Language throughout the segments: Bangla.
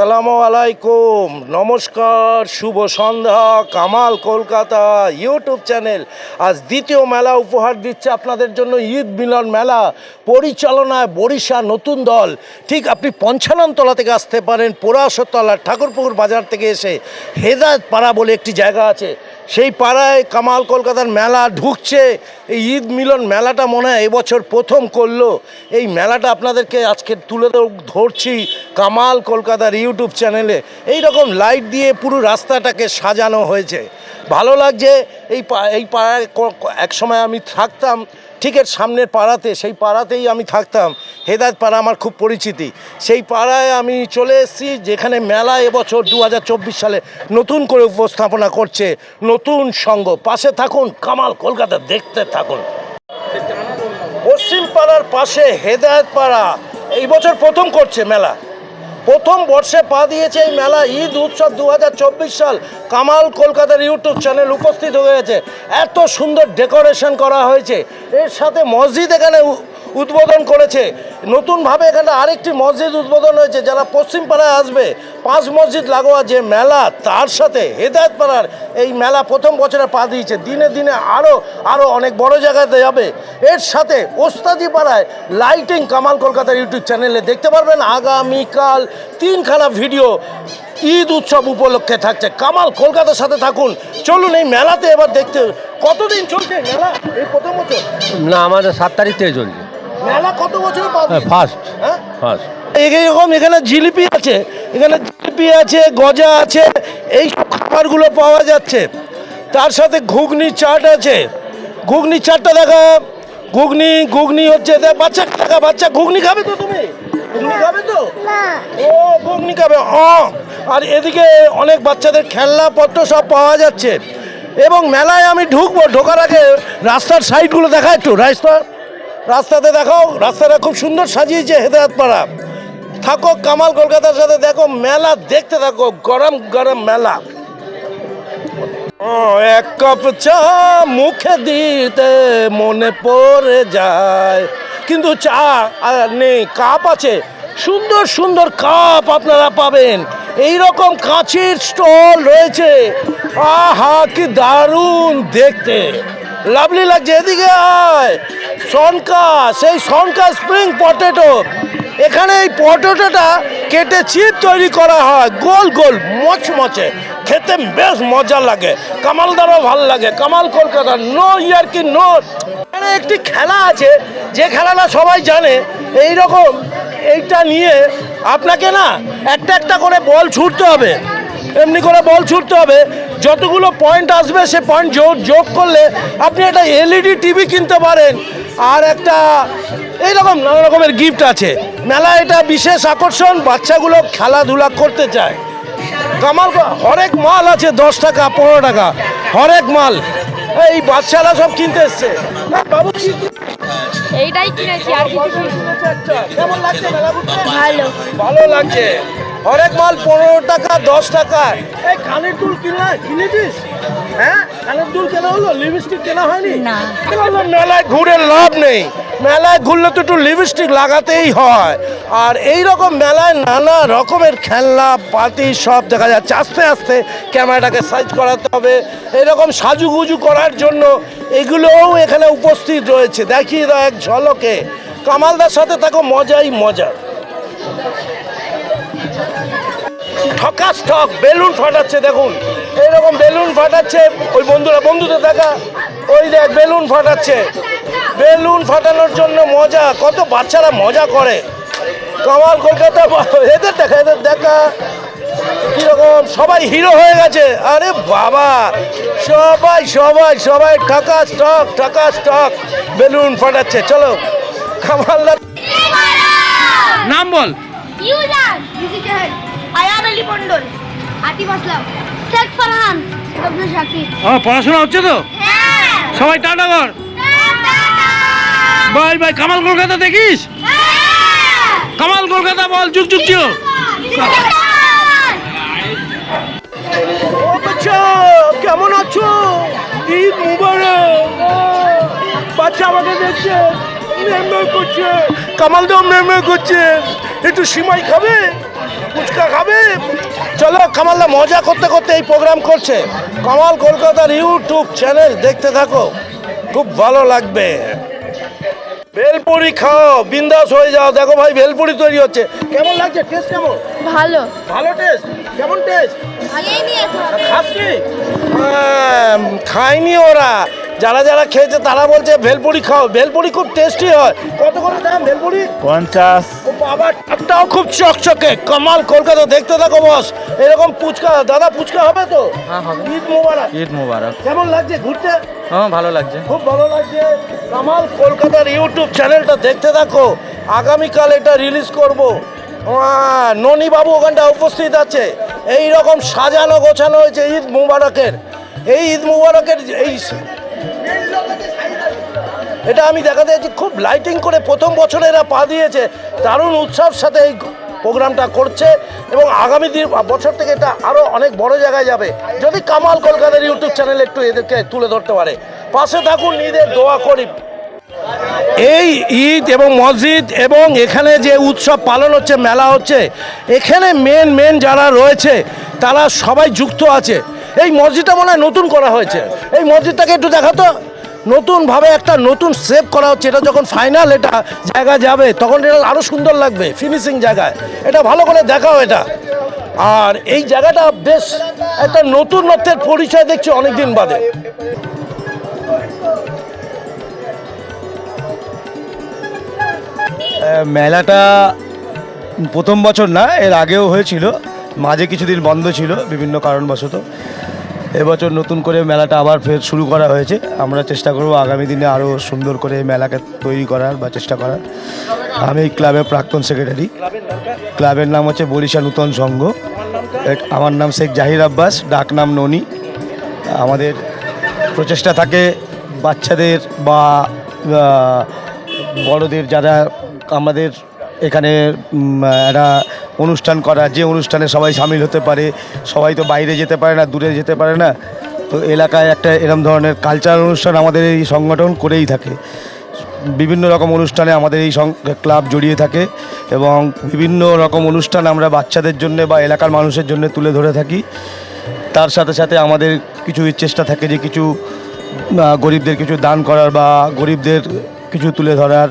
আসসালামু আলাইকুম। নমস্কার, শুভ সন্ধ্যা, কামাল কলকাতা ইউটিউব চ্যানেল। আজ দ্বিতীয় মেলা উপহার দিচ্ছে আপনাদের জন্য ঈদ মিলন মেলা। পরিচালনায় বরিশা নতুন দল। ঠিক আপনি পঞ্চাননতলা থেকে আসতে পারেন পোড়াশতলা ঠাকুরপুকুর বাজার থেকে এসে হেদায়তপাড়া বলে একটি জায়গা আছে। সেই পাড়ায় কামাল কলকাতার মেলা ঢুকছে। এই ঈদ মিলন মেলাটা মনে হয় এবছর প্রথম করল। এই মেলাটা আপনাদেরকে আজকে তুলে ধরছি কামাল কলকাতার ইউটিউব চ্যানেলে। এই রকম লাইট দিয়ে পুরো রাস্তাটাকে সাজানো হয়েছে। ভালো লাগছে এই পা- এই পাড়ায় এক সময় আমি থাকতাম। ঠিক এর সামনের পাড়াতে, সেই পাড়াতেই আমি থাকতাম। হেদায়ত পাড়া আমার খুব পরিচিতি। সেই পাড়ায় আমি চলে এসেছি, যেখানে মেলা এবছর দু হাজার চব্বিশ সালে নতুন করে উপস্থাপনা করছে নতুন সঙ্গ। পাশে থাকুন, কামাল, কলকাতা, দেখতে থাকুন। পশ্চিম পাড়ার পাশে হেদায়ত পাড়া। এই বছর প্রথম করছে মেলা। প্রথম বর্ষে পা দিয়েছে এই মেলা ঈদ উৎসব দু হাজার চব্বিশ সাল। কামাল কলকাতার ইউটিউব চ্যানেল উপস্থিত হয়েছে। এত সুন্দর ডেকোরেশন করা হয়েছে। এর সাথে মসজিদ এখানে উদ্বোধন করেছে। নতুনভাবে এখানে আরেকটি মসজিদ উদ্বোধন হয়েছে, যারা পশ্চিম পাড়ায় আসবে। পাঁচ মসজিদ লাগোয়া যে মেলা, তার সাথে হেদায়ত পাড়ার এই মেলা প্রথম বছরে পা দিয়েছে। দিনে দিনে আরও আরও অনেক বড় জায়গাতে যাবে। এর সাথে ওস্তাদি পাড়ায় লাইটিং কামাল কলকাতার ইউটিউব চ্যানেলে দেখতে পারবেন। আগামীকাল তিনখানা ভিডিও ঈদ উৎসব উপলক্ষে থাকছে। কামাল কলকাতার সাথে থাকুন। চলুন এই মেলাতে এবার দেখতে কতদিন চলছে মেলা? এই প্রথম বছর? না, আমাদের সাত তারিখ থেকে চলছে। মেলা কত বছর হ্যাঁ? ফার্স্ট হ্যাঁ? ফার্স্ট এরকম এখানে জিলিপি আছে এখানে জিলিপি আছে গজা আছে এই সব খাবারগুলো পাওয়া যাচ্ছে। তার সাথে ঘুগনি চাট আছে। ঘুগনি চাটটা দেখা ঘুগনি ঘুগনি হচ্ছে বাচ্চা দেখা বাচ্চা ঘুগনি খাবে তো তুমি? ঘুগনি খাবে তো? ও ঘুগনি খাবে ও আর এদিকে অনেক বাচ্চাদের খেলনাপত্র সব পাওয়া যাচ্ছে। এবং মেলায় আমি ঢুকবো ঢোকার আগে রাস্তার সাইডগুলো দেখা একটু রাস্তা রাস্তাতে দেখাও রাস্তাটা খুব সুন্দর সাজিয়েছে হেদায়তপাড়া থাকো কামাল কলকাতার সাথে, দেখো মেলা, দেখতে থাকো, গরম গরম মেলা। এক কাপ চা মুখে দিতে মনে পড়ে যায়। কিন্তু চা আর নেই, কাপ আছে। সুন্দর সুন্দর কাপ আপনারা পাবেন। এই রকম কাঁচের স্টল রয়েছে। আহা, কি দারুণ দেখতে। লাভলি লাগছে, এদিকে আয়। সনকা সেই শঙ্কা স্প্রিং পটেটো এখানে এই পটেটোটা কেটে চিপ তৈরি করা হয়, গোল গোল, মচমচে। খেতে বেশ মজা লাগে, কামালদারও ভালো লাগে। কামাল কলকাতা নো ইয়ার কি নো এখানে একটি খেলা আছে, যে খেলাটা সবাই জানে। এই রকম এইটা নিয়ে আপনাকে না একটা একটা করে বল ছুটতে হবে। এমনি করে বল ছুটতে হবে। যতগুলো পয়েন্ট আসবে সে পয়েন্ট যোগ যোগ করলে আপনি একটা এলইডি টিভি কিনতে পারেন। আর একটা এইরকম নানা রকমের গিফট আছে। মেলা এটা বিশেষ আকর্ষণ বাচ্চাগুলো খেলাধুলা করতে চায়। কামাল হরেক মাল আছে দশ টাকা পনেরো টাকা। হরেক মাল। এই বাচ্চারা সব কিনতে এসছে। বাবু এইটাই কিনেছি আর ভালো। ভালো লাগছে। হরেক মাল পনেরো টাকা দশ টাকা। এই কানের দুল কিনা কিনেছিস? হ্যাঁ? কানের দুল কেনা হলো? লিপস্টিক কেনা হয়নি? না। মেলায় ঘুরে লাভ নেই। মেলায় ঘুরলে তো একটু লিপস্টিক লাগাতেই হয়। আর এই রকম মেলায় নানা রকমের খেলনা পাতি সব দেখা যাচ্ছে। আস্তে আস্তে ক্যামেরাটাকে সাইজ করাতে হবে। এরকম সাজুগুজু করার জন্য এগুলোও এখানে উপস্থিত রয়েছে। দেখিয়ে দাও এক ঝলকে। কামালদার সাথে থাকো মজাই মজা। ঠকাস ঠক বেলুন ফাটাচ্ছে দেখুন। এইরকম বেলুন ফাটাচ্ছে ওই বন্ধুরা বন্ধুদের দেখা। ওই দেখ বেলুন ফাটাচ্ছে। বেলুন ফাটানোর জন্য মজা কত বাচ্চারা মজা করে। কামাল কলকাতা এদের দেখা এদের দেখা। কীরকম সবাই হিরো হয়ে গেছে। আরে বাবা সবাই সবাই সবাই ঠকাস ঠক ঠকাস ঠক বেলুন ফাটাচ্ছে। চলো কামালদার নাম বল। আয়ান আলী মন্ডল আতিফ আসলাম শেখ ফারহান আব্দুল শাকির। ও পড়াশোনা হচ্ছে তো? হ্যাঁ। সবাই টাটা কর। বাই বাই কামাল কলকাতা দেখিস? কামাল কলকাতা বল যুগ যুগ জিও কেমন আছো? ঈদ মুবারক। বাচ্চা আমাকে দেখছে মেমে করছে। কামাল দেও মেমে করছে। একটু সিমাই খাবে? ফুচকা খাবে চলো কামালদা, মজা করতে করতে এই প্রোগ্রাম করছে। কামাল কলকাতার ইউটিউব চ্যানেল দেখতে থাকো। খুব ভালো লাগবে। ভেলপুরি খাও, বিন্দাস হয়ে যাও। দেখো ভাই, ভেলপুরি তৈরি হচ্ছে। কেমন লাগছে? টেস্ট কেমন? ভালো। ভালো টেস্ট কেমন টেস্ট খাসনি? খায়নি ওরা। যারা যারা খেয়েছে তারা বলছে ভেলপুরি খাও। ভেলপুরি খুব টেস্টি হয়। কত করে দাম ভেলপুরি? পঞ্চাশ। ও বাবা টাকটাও খুব চকচকে। কামাল কলকাতা দেখতে থাকো বস। এরকম ফুচকা দাদা ফুচকা হবে তো? হ্যাঁ হবে। ঈদ মোবারক। ঈদ মুবারক। কেমন লাগছে ঘুরতে? হ্যাঁ ভালো লাগছে। খুব ভালো লাগছে। কামাল কলকাতার ইউটিউব চ্যানেলটা দেখতে থাকো। আগামীকাল এটা রিলিজ করব। ননি বাবু ওখানটা উপস্থিত আছে। এই রকম সাজানো গোছানো হয়েছে ঈদ মুবারকের। এই ঈদ মুবারকের এই এটা আমি দেখাতে যাচ্ছি খুব লাইটিং করে প্রথম বছরে এরা পা দিয়েছে। দারুণ উৎসাহের সাথে এই প্রোগ্রামটা করছে এবং আগামী দিন, বছর থেকে এটা আরও অনেক বড় জায়গায় যাবে। যদি কামাল কলকাতার ইউটিউব চ্যানেল একটু এদেরকে তুলে ধরতে পারে। পাশে থাকুন, ঈদের দোয়া করি। এই ঈদ এবং মসজিদ এবং এখানে যে উৎসব পালন হচ্ছে, মেলা হচ্ছে, এখানে মেন মেন যারা রয়েছে, তারা সবাই যুক্ত আছে। এই মসজিদটা মনে হয় নতুন করা হয়েছে। এই মসজিদটাকে একটু দেখাতো নতুনভাবে একটা নতুন সেভ করা হচ্ছে। এটা যখন ফাইনাল এটা জায়গা যাবে, তখন এটা আরও সুন্দর লাগবে ফিনিশিং জায়গায়। এটা ভালো করে দেখাও এটা। আর এই জায়গাটা বেশ একটা নতুনত্বের পরিচয় দেখছি অনেক দিন বাদে। মেলাটা প্রথম বছর না, এর আগেও হয়েছিল। মাঝে কিছুদিন বন্ধ ছিল, বিভিন্ন কারণবশত। এবছর নতুন করে মেলাটা আবার ফের শুরু করা হয়েছে। আমরা চেষ্টা করব আগামী দিনে আরও সুন্দর করে মেলাকে তৈরি করার বা চেষ্টা করার। আমি এই ক্লাবের প্রাক্তন সেক্রেটারি। ক্লাবের নাম হচ্ছে বরিশা নূতন সংঘ। আমার নাম শেখ জাহির আব্বাস, ডাক নাম ননি। আমাদের প্রচেষ্টা থাকে বাচ্চাদের বা বড়দের যারা আমাদের এখানে একটা অনুষ্ঠান করা, যে অনুষ্ঠানে সবাই সামিল হতে পারে। সবাই তো বাইরে যেতে পারে না, দূরে যেতে পারে না। তো এলাকায় একটা এরম ধরনের কালচারাল অনুষ্ঠান আমাদের এই সংগঠন করেই থাকে। বিভিন্ন রকম অনুষ্ঠানে আমাদের এই ক্লাব জড়িয়ে থাকে এবং বিভিন্ন রকম অনুষ্ঠান আমরা বাচ্চাদের জন্য বা এলাকার মানুষের জন্য তুলে ধরে থাকি। তার সাথে সাথে আমাদের কিছু চেষ্টা থাকে যে কিছু গরিবদের কিছু দান করার বা গরিবদের কিছু তুলে ধরার।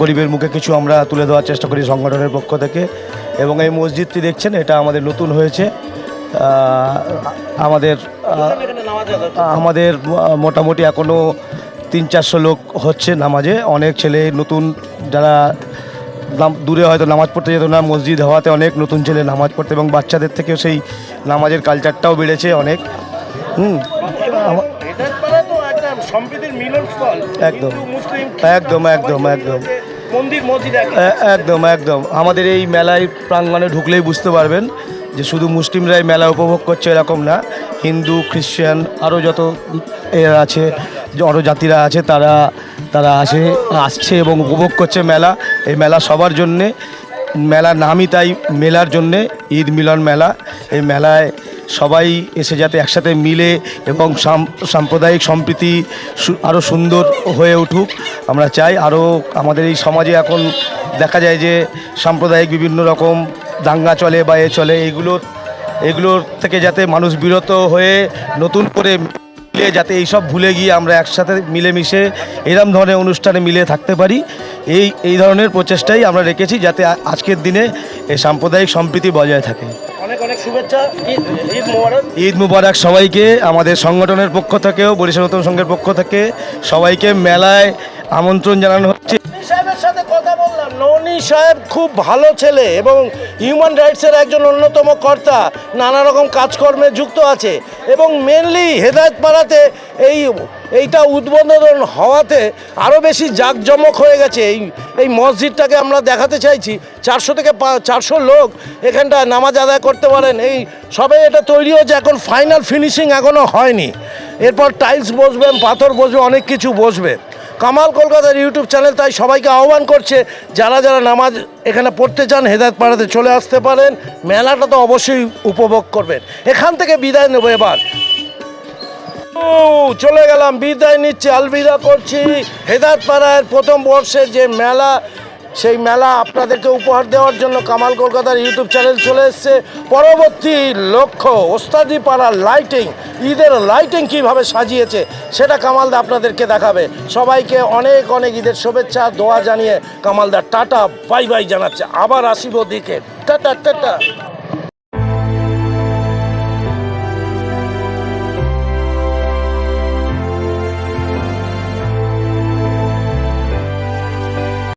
গরিবের মুখে কিছু আমরা তুলে দেওয়ার চেষ্টা করি সংগঠনের পক্ষ থেকে। এবং এই মসজিদটি দেখছেন, এটা আমাদের নতুন হয়েছে। আমাদের আমাদের মোটামুটি এখনও তিন চারশো লোক হচ্ছে নামাজে। অনেক ছেলে নতুন যারা দূরে হয়তো নামাজ পড়তে যেত না, মসজিদ হওয়াতে অনেক নতুন ছেলে নামাজ পড়তে এবং বাচ্চাদের থেকেও সেই নামাজের কালচারটাও বেড়েছে অনেক। হুম সম্প্রীতির মিলনস্থল একদম। মুসলিম একদম, একদম, একদম। মন্দির মসজিদ একদম একদম। আমাদের এই মেলায় প্রাঙ্গণে ঢুকলেই বুঝতে পারবেন যে শুধু মুসলিমরাই মেলা উপভোগ করছে এরকম না। হিন্দু খ্রিশ্চান আরও যত এ আছে আরও জাতিরা আছে তারা তারা আসে আসছে এবং উপভোগ করছে মেলা। এই মেলা সবার জন্যে মেলা নামই তাই মেলার জন্যে ঈদ মিলন মেলা। এই মেলায় সবাই এসে যাতে একসাথে মিলে এবং সাম- সাম্প্রদায়িক সম্প্রীতি আরও সুন্দর হয়ে উঠুক। আমরা চাই আরও আমাদের এই সমাজে এখন দেখা যায় যে সাম্প্রদায়িক বিভিন্ন রকম দাঙ্গা চলে বা এ চলে এগুলোর এগুলোর থেকে যাতে মানুষ বিরত হয়ে নতুন করে মিলে, যাতে এইসব ভুলে গিয়ে আমরা একসাথে মিলেমিশে এরম ধরনের অনুষ্ঠানে মিলে থাকতে পারি। এই এই ধরনের প্রচেষ্টাই আমরা রেখেছি যাতে আজকের দিনে এই সাম্প্রদায়িক সম্প্রীতি বজায় থাকে। অনেক অনেক শুভেচ্ছা ঈদ মোবারক। ঈদ মুবারক সবাইকে আমাদের সংগঠনের পক্ষ থেকেও বরিশাল নতুন সংঘের পক্ষ থেকে সবাইকে মেলায় আমন্ত্রণ জানানো হচ্ছে। সাহেবের সাথে কথা বললাম। ননী সাহেব খুব ভালো ছেলে এবং হিউম্যান রাইটসের একজন অন্যতম কর্তা। নানা রকম কাজকর্মে যুক্ত আছে এবং মেনলি হেদায়ত পাড়াতে এই এইটা উদ্বোধন হওয়াতে আরও বেশি জাঁকজমক হয়ে গেছে। এই এই মসজিদটাকে আমরা দেখাতে চাইছি। চারশো থেকে চারশো লোক এখানটা নামাজ আদায় করতে পারেন। এই, সবে এটা তৈরি হচ্ছে এখন ফাইনাল ফিনিশিং এখনও হয়নি। এরপর টাইলস বসবেন পাথর বসবে, অনেক কিছু বসবে। কামাল কলকাতার ইউটিউব চ্যানেল তাই সবাইকে আহ্বান করছে, যারা যারা নামাজ এখানে পড়তে চান, হেদায়ত পাড়াতে চলে আসতে পারেন। মেলাটা তো অবশ্যই উপভোগ করবেন। এখান থেকে বিদায় নেব এবার। চলে গেলাম, বিদায় নিচ্ছি, আলবিদা করছি। হেদাত পাড়ার প্রথম বর্ষের যে মেলা, সেই মেলা আপনাদেরকে উপহার দেওয়ার জন্য কামাল কলকাতার ইউটিউব চ্যানেল চলে এসছে। পরবর্তী লক্ষ্য ওস্তাদি পাড়ার লাইটিং ঈদের লাইটিং কীভাবে সাজিয়েছে, সেটা কামালদা আপনাদেরকে দেখাবে। সবাইকে অনেক অনেক ঈদের শুভেচ্ছা, দোয়া জানিয়ে কামালদা টাটা, বাই বাই জানাচ্ছে। আবার আসিব দিকে। Tata tata.